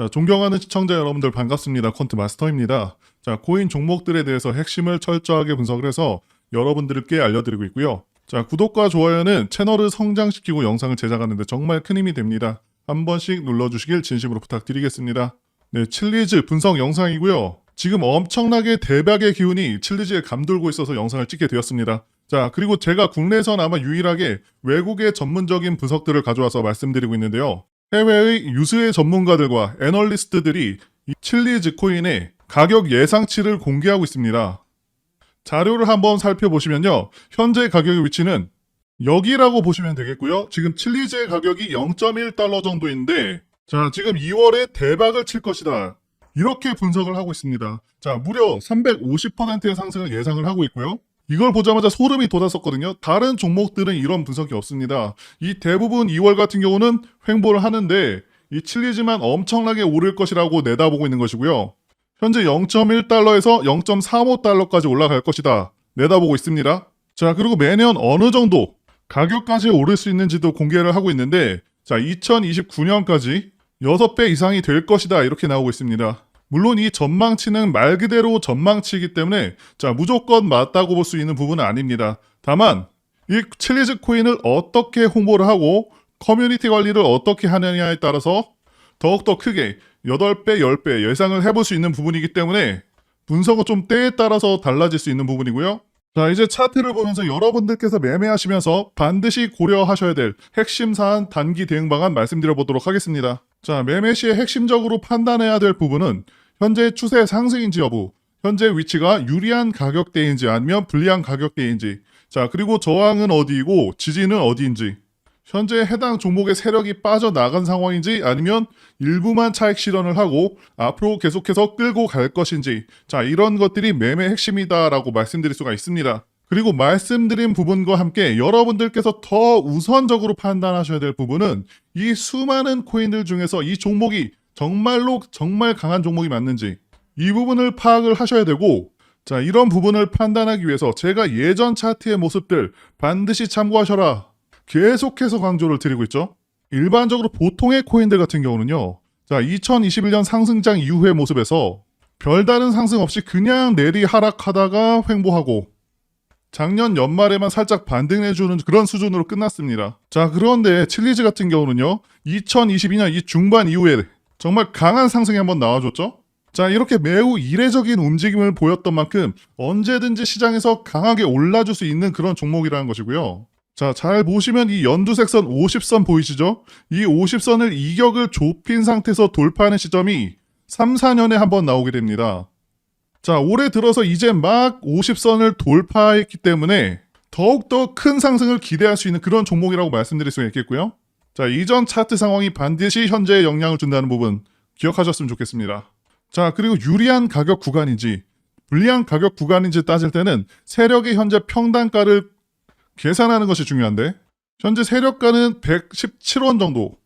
자, 존경하는 시청자 여러분들 반갑습니다. 콘트 마스터입니다. 자, 코인 종목들에 대해서 핵심을 철저하게 분석을 해서 여러분들께 알려드리고 있고요. 자, 구독과 좋아요는 채널을 성장시키고 영상을 제작하는데 정말 큰 힘이 됩니다. 한 번씩 눌러주시길 진심으로 부탁드리겠습니다. 네, 칠리즈 분석 영상이고요. 지금 엄청나게 대박의 기운이 칠리즈에 감돌고 있어서 영상을 찍게 되었습니다. 자, 그리고 제가 국내에선 아마 유일하게 외국의 전문적인 분석들을 가져와서 말씀드리고 있는데요. 해외의 유수의 전문가들과 애널리스트들이 이 칠리즈 코인의 가격 예상치를 공개하고 있습니다. 자료를 한번 살펴보시면요. 현재 가격의 위치는 여기라고 보시면 되겠고요. 지금 칠리즈의 가격이 0.1달러 정도인데 자, 지금 2월에 대박을 칠 것이다. 이렇게 분석을 하고 있습니다. 자, 무려 350%의 상승을 예상을 하고 있고요. 이걸 보자마자 소름이 돋았었거든요. 다른 종목들은 이런 분석이 없습니다. 이 대부분 2월 같은 경우는 횡보를 하는데 이 칠리즈만 엄청나게 오를 것이라고 내다보고 있는 것이고요. 현재 0.1달러에서 0.35달러까지 올라갈 것이다. 내다보고 있습니다. 자, 그리고 매년 어느 정도 가격까지 오를 수 있는지도 공개를 하고 있는데 자, 2029년까지 6배 이상이 될 것이다. 이렇게 나오고 있습니다. 물론 이 전망치는 말 그대로 전망치이기 때문에 자, 무조건 맞다고 볼 수 있는 부분은 아닙니다. 다만 이 칠리즈 코인을 어떻게 홍보를 하고 커뮤니티 관리를 어떻게 하느냐에 따라서 더욱더 크게 8배, 10배 예상을 해볼 수 있는 부분이기 때문에 분석은 좀 때에 따라서 달라질 수 있는 부분이고요. 자, 이제 차트를 보면서 여러분들께서 매매하시면서 반드시 고려하셔야 될 핵심 사안 단기 대응 방안 말씀드려 보도록 하겠습니다. 자, 매매 시에 핵심적으로 판단해야 될 부분은 현재 추세 상승인지 여부, 현재 위치가 유리한 가격대인지 아니면 불리한 가격대인지, 자, 그리고 저항은 어디이고 지지는 어디인지, 현재 해당 종목의 세력이 빠져나간 상황인지 아니면 일부만 차익 실현을 하고 앞으로 계속해서 끌고 갈 것인지. 자 이런 것들이 매매 핵심이다라고 말씀드릴 수가 있습니다. 그리고 말씀드린 부분과 함께 여러분들께서 더 우선적으로 판단하셔야 될 부분은 이 수많은 코인들 중에서 이 종목이 정말로 정말 강한 종목이 맞는지 이 부분을 파악을 하셔야 되고 자 이런 부분을 판단하기 위해서 제가 예전 차트의 모습들 반드시 참고하셔라 계속해서 강조를 드리고 있죠. 일반적으로 보통의 코인들 같은 경우는요. 자, 2021년 상승장 이후의 모습에서 별다른 상승 없이 그냥 내리 하락하다가 횡보하고 작년 연말에만 살짝 반등해주는 그런 수준으로 끝났습니다. 자, 그런데 칠리즈 같은 경우는요. 2022년 이 중반 이후에 정말 강한 상승이 한번 나와줬죠. 자, 이렇게 매우 이례적인 움직임을 보였던 만큼 언제든지 시장에서 강하게 올라줄 수 있는 그런 종목이라는 것이고요. 자, 잘 보시면 이 연두색 선 50선 보이시죠? 이 50선을 이격을 좁힌 상태에서 돌파하는 시점이 3, 4년에 한번 나오게 됩니다. 자, 올해 들어서 이제 막 50선을 돌파했기 때문에 더욱더 큰 상승을 기대할 수 있는 그런 종목이라고 말씀드릴 수 있겠고요. 자, 이전 차트 상황이 반드시 현재에 영향을 준다는 부분 기억하셨으면 좋겠습니다. 자, 그리고 유리한 가격 구간인지 불리한 가격 구간인지 따질 때는 세력의 현재 평단가를 계산하는 것이 중요한데 현재 세력가는 117원 정도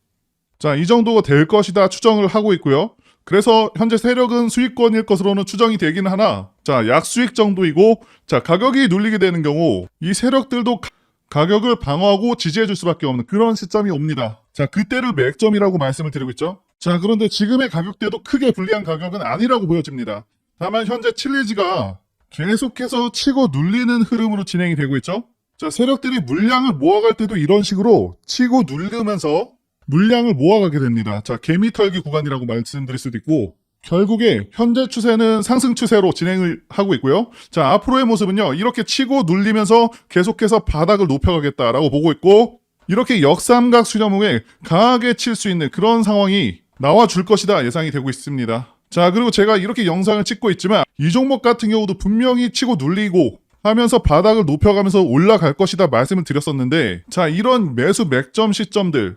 자 이 정도가 될 것이다 추정을 하고 있고요 그래서 현재 세력은 수익권일 것으로는 추정이 되긴 하나 자 약수익 정도이고 자 가격이 눌리게 되는 경우 이 세력들도 가- 가격을 방어하고 지지해 줄 수밖에 없는 그런 시점이 옵니다. 자 그때를 맥점이라고 말씀을 드리고 있죠. 자 그런데 지금의 가격대도 크게 불리한 가격은 아니라고 보여집니다. 다만 현재 칠리즈가 계속해서 치고 눌리는 흐름으로 진행이 되고 있죠. 자, 세력들이 물량을 모아갈 때도 이런 식으로 치고 누르면서 물량을 모아가게 됩니다. 자, 개미 털기 구간이라고 말씀드릴 수도 있고, 결국에 현재 추세는 상승 추세로 진행을 하고 있고요. 자, 앞으로의 모습은요, 이렇게 치고 눌리면서 계속해서 바닥을 높여가겠다라고 보고 있고, 이렇게 역삼각 수렴후에 강하게 칠 수 있는 그런 상황이 나와줄 것이다 예상이 되고 있습니다. 자, 그리고 제가 이렇게 영상을 찍고 있지만, 이 종목 같은 경우도 분명히 치고 눌리고, 하면서 바닥을 높여가면서 올라갈 것이다 말씀을 드렸었는데 자 이런 매수 맥점 시점들